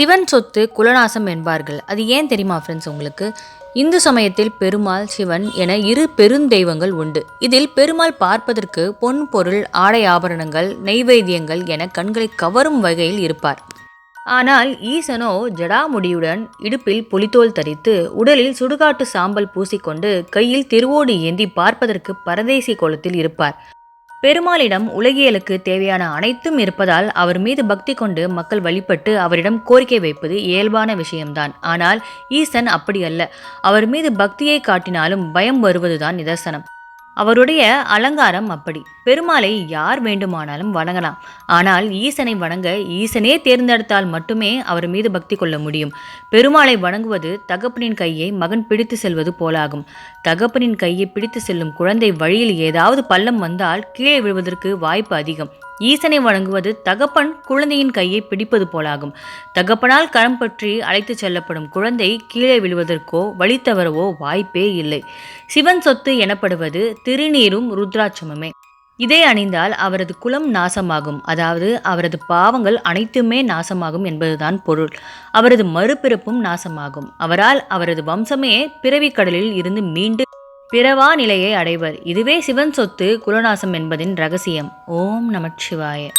சிவன் சொத்து குலநாசம் என்பார்கள். அது ஏன் தெரியுமா ஃப்ரெண்ட்ஸ் உங்களுக்கு? இந்து சமயத்தில் பெருமாள் சிவன் என இரு பெருந்தெய்வங்கள் உண்டு. இதில் பெருமாள் பார்ப்பதற்கு பொன் பொருள் ஆடை ஆபரணங்கள் நெய்வேத்தியங்கள் என கண்களை கவரும் வகையில் இருப்பார். ஆனால் ஈசனோ ஜடாமுடியுடன் இடுப்பில் புலித்தோல் தரித்து உடலில் சுடுகாட்டு சாம்பல் பூசிக்கொண்டு கையில் திருவோடு ஏந்தி பார்ப்பதற்கு பரதேசி கோலத்தில் இருப்பார். பெருமாளிடம் உலகியலுக்கு தேவையான அனைத்தும் இருப்பதால் அவர் மீது பக்தி கொண்டு மக்கள் வழிபட்டு அவரிடம் கோரிக்கை வைப்பது இயல்பான விஷயம்தான். ஆனால் ஈசன் அப்படி அல்ல. அவர் மீது பக்தியை காட்டினாலும் பயம் வருவதுதான் நிதர்சனம். அவருடைய அலங்காரம் அப்படி. பெருமாளை யார் வேண்டுமானாலும் வணங்கலாம். ஆனால் ஈசனை வணங்க ஈசனே தேர்ந்தெடுத்தால் மட்டுமே அவர் மீது பக்தி கொள்ள முடியும். பெருமாளை வணங்குவது தகப்பனின் கையை மகன் பிடித்து செல்வது போலாகும். தகப்பனின் கையை பிடித்து செல்லும் குழந்தை வழியில் ஏதாவது பள்ளம் வந்தால் கீழே விழுவதற்கு வாய்ப்பு அதிகம். ஈசனை வணங்குவது தகப்பன் குழந்தையின் கையை பிடிப்பது போலாகும். தகப்பனால் கரம் பற்றி அழைத்துச் செல்லப்படும் குழந்தை கீழே விழுவதற்கோ வழி தவறவோ வாய்ப்பே இல்லை. சிவன் சொத்து எனப்படுவது திருநீரும் ருத்ராட்சமுமே. இதை அணிந்தால் அவரது குலம் நாசமாகும். அதாவது அவரது பாவங்கள் அனைத்துமே நாசமாகும் என்பதுதான் பொருள். அவரது மறுபிறப்பும் நாசமாகும். அவரால் அவரது வம்சமே பிறவிக் கடலில் இருந்து மீண்டு பிறவா நிலையை அடைவர். இதுவே சிவன் சொத்து குலநாசம் என்பதின் ரகசியம். ஓம் நமச்சிவாய.